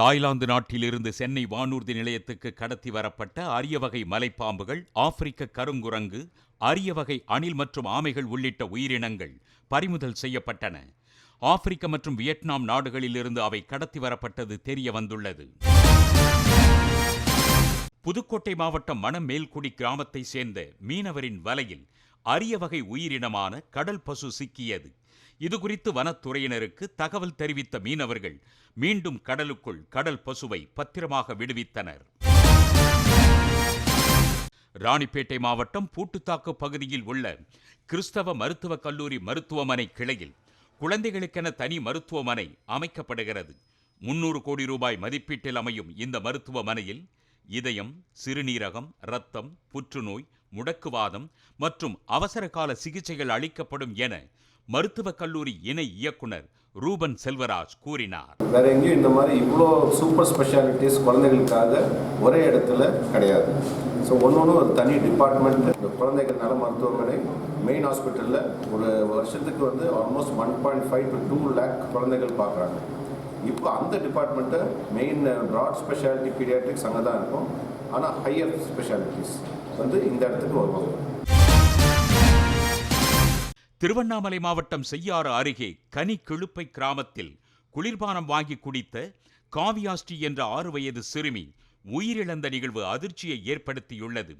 Thailand நாட்டிலிருந்து சென்னை வானூர்தி நிலையத்துக்கு கடத்தி வரப்பட்ட அரிய வகை மலைப்பாம்புகள் ஆப்பிரிக்க கருங்குரங்கு அரிய வகை அணில் மற்றும் ஆமைகள் உள்ளிட்ட உயிரினங்கள் பறிமுதல் செய்யப்பட்டன. ஆப்பிரிக்க மற்றும் வியட்நாம் நாடுகளிலிருந்து அவை கடத்தி வரப்பட்டது தெரிய வந்துள்ளது புதுக்கோட்டை மாவட்டம் மணமேல்குடி கிராமத்தை சேர்ந்த மீனவரின் வலையில் அரிய வகை உயிரினமான கடல் பசு சிக்கியது. இது குறித்து வனத்துறையினருக்கு தகவல் தெரிவித்த மீனவர்கள் மீண்டும் கடலுக்குள் கடல் பசுவை பத்திரமாக விடுவித்தனர். ராணிப்பேட்டை மாவட்டம் பூட்டுத்தாக்கு பகுதியில் உள்ள கிறிஸ்தவ மருத்துவக் கல்லூரி மருத்துவமனை கிளையில் குழந்தைகளுக்கென தனி மருத்துவமனை அமைக்கப்படுகிறது. முன்னூறு கோடி ரூபாய் மதிப்பீட்டில் அமையும் இந்த மருத்துவமனையில் இதயம் சிறுநீரகம் இரத்தம் புற்றுநோய் முடக்குவாதம் மற்றும் அவசர கால சிகிச்சைகள் அளிக்கப்படும் என மருத்துவக் கல்லூரி இணை இயக்குனர் ரூபன் செல்வராஜ் கூறினார். வேற எங்கேயும் இந்த மாதிரி இவ்வளோ சூப்பர் ஸ்பெஷாலிட்டிஸ் குழந்தைகளுக்காக ஒரே இடத்துல கிடையாது. ஸோ ஒன்று ஒரு தனி டிபார்ட்மெண்ட் இந்த குழந்தைகள் நல மருத்துவமனை மெயின் ஹாஸ்பிட்டலில் ஒரு வருஷத்துக்கு வந்து almost one point five to two lakh குழந்தைகள் பார்க்குறாங்க. இப்போ அந்த டிபார்ட்மெண்ட்டை மெயின் ப்ராட் ஸ்பெஷாலிட்டி பீடியாட்ரிக்ஸ் அங்கே தான் இருக்கும். ஆனால் ஹையர் ஸ்பெஷாலிட்டிஸ் வந்து இந்த இடத்துக்கு வருவாங்க. திருவண்ணாமலை மாவட்டம் செய்யாறு அருகே கனி கிழுப்பை கிராமத்தில் குளிர்பானம் வாங்கி குடித்த காவியாஸ்டி என்ற ஆறு வயது சிறுமி உயிரிழந்த நிகழ்வு அதிர்ச்சியை ஏற்படுத்தியுள்ளது.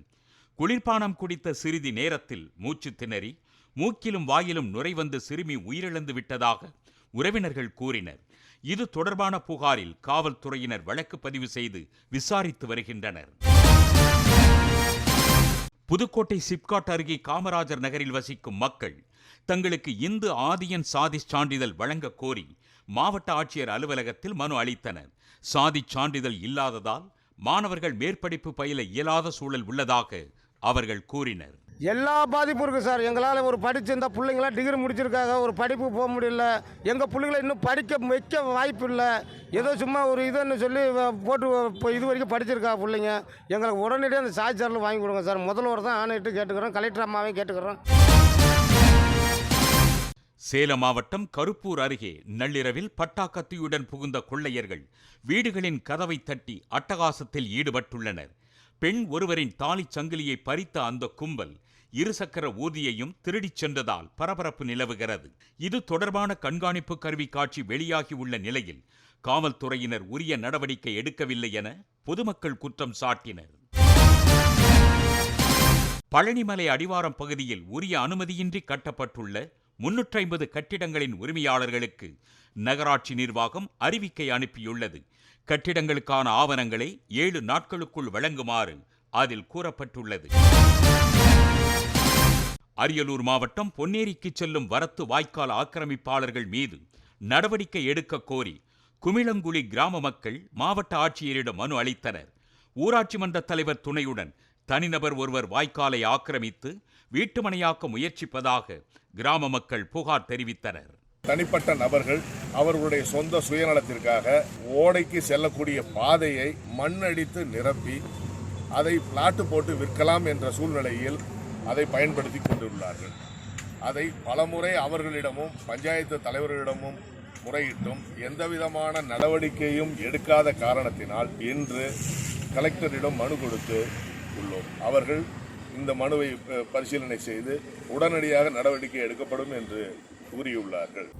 குளிர்பானம் குடித்த சிறிது நேரத்தில் மூச்சு திணறி மூக்கிலும் வாயிலும் நுரைவந்து சிறுமி உயிரிழந்து விட்டதாக உறவினர்கள் கூறினர். இது தொடர்பான புகாரில் காவல்துறையினர் வழக்கு பதிவு செய்து விசாரித்து வருகின்றனர். புதுக்கோட்டை சிப்காட் அருகே காமராஜர் நகரில் வசிக்கும் மக்கள் தங்களுக்கு இந்து ஆதியன் சாதி சான்றிதழ் வழங்க கோரி மாவட்ட ஆட்சியர் அலுவலகத்தில் மனு அளித்தனர். சாதி சான்றிதழ் இல்லாததால் மாணவர்கள் மேற்படிப்பு பயில இயலாத சூழல் உள்ளதாக அவர்கள் கூறினர். எல்லா பாதிப்பும் இருக்குது சார். எங்களால் ஒரு படிச்சிருந்தா பிள்ளைங்களாம் டிகிரி முடிச்சிருக்காங்க. ஒரு படிப்பு போக முடியல. எங்கள் பிள்ளைங்களை இன்னும் படிக்க வைக்க வாய்ப்பு இல்லை. ஏதோ சும்மா ஒரு இதுன்னு சொல்லி போட்டு இப்போ இது வரைக்கும் படிச்சிருக்கா பிள்ளைங்க. எங்களுக்கு உடனடியாக அந்த சார்ஜரில் வாங்கி கொடுங்க சார். முதல்வர் தான் ஆணையிட்டு கேட்டுக்கிறோம். கலெக்டர் அம்மாவையும் கேட்டுக்கிறோம். சேலம் மாவட்டம் கருப்பூர் அருகே நள்ளிரவில் பட்டாக்கத்தியுடன் புகுந்த கொள்ளையர்கள் வீடுகளின் கதவை தட்டி அட்டகாசத்தில் ஈடுபட்டுள்ளனர். பெண் ஒருவரின் தாலிச் சங்கிலியை பறித்த அந்த கும்பல் இருசக்கர ஊதியையும் திருடிச் சென்றதால் பரபரப்பு நிலவுகிறது. இது தொடர்பான கண்காணிப்பு கருவி காட்சி வெளியாகியுள்ள நிலையில் காவல்துறையினர் உரிய நடவடிக்கை எடுக்கவில்லை என பொதுமக்கள் குற்றம் சாட்டினர். பழனிமலை அடிவாரம் பகுதியில் உரிய அனுமதியின்றி கட்டப்பட்டுள்ள முன்னூற்றி ஐம்பது கட்டிடங்களின் உரிமையாளர்களுக்கு நகராட்சி நிர்வாகம் அறிவிக்கை அனுப்பியுள்ளது. கட்டிடங்களுக்கான ஆவணங்களை ஏழு நாட்களுக்குள் வழங்குமாறு அதில் கூறப்பட்டுள்ளது. அரியலூர் மாவட்டம் பொன்னேரிக்கு செல்லும் வரத்து வாய்க்கால் ஆக்கிரமிப்பாளர்கள் மீது நடவடிக்கை எடுக்க கோரி குமிளங்குழி கிராம மக்கள் மாவட்ட ஆட்சியரிடம் மனு அளித்தனர். ஊராட்சி மன்ற தலைவர் துணையுடன் தனிநபர் ஒருவர் வாய்க்காலை ஆக்கிரமித்து வீட்டுமனையாக்க முயற்சிப்பதாக கிராம மக்கள் புகார் தெரிவித்தனர். தனிப்பட்ட நபர்கள் அவர்களுடைய சொந்த சுயநலத்திற்காக ஓடைக்கு செல்லக்கூடிய பாதையை மண்ணடித்து நிரப்பி அதை பிளாட்டு போட்டு விற்கலாம் என்ற சூழ்நிலையில் அதை பயன்படுத்தி கொண்டுள்ளார்கள். அதை பலமுறை அவர்களிடமும் பஞ்சாயத்து தலைவர்களிடமும் முறையிட்டும் எந்தவிதமான நடவடிக்கையும் எடுக்காத காரணத்தினால் இன்று கலெக்டரிடம் மனு கொடுத்து உள்ளோம். அவர்கள் இந்த மனுவை பரிசீலனை செய்து உடனடியாக நடவடிக்கை எடுக்கப்படும் என்று கூறியுள்ளார்கள்.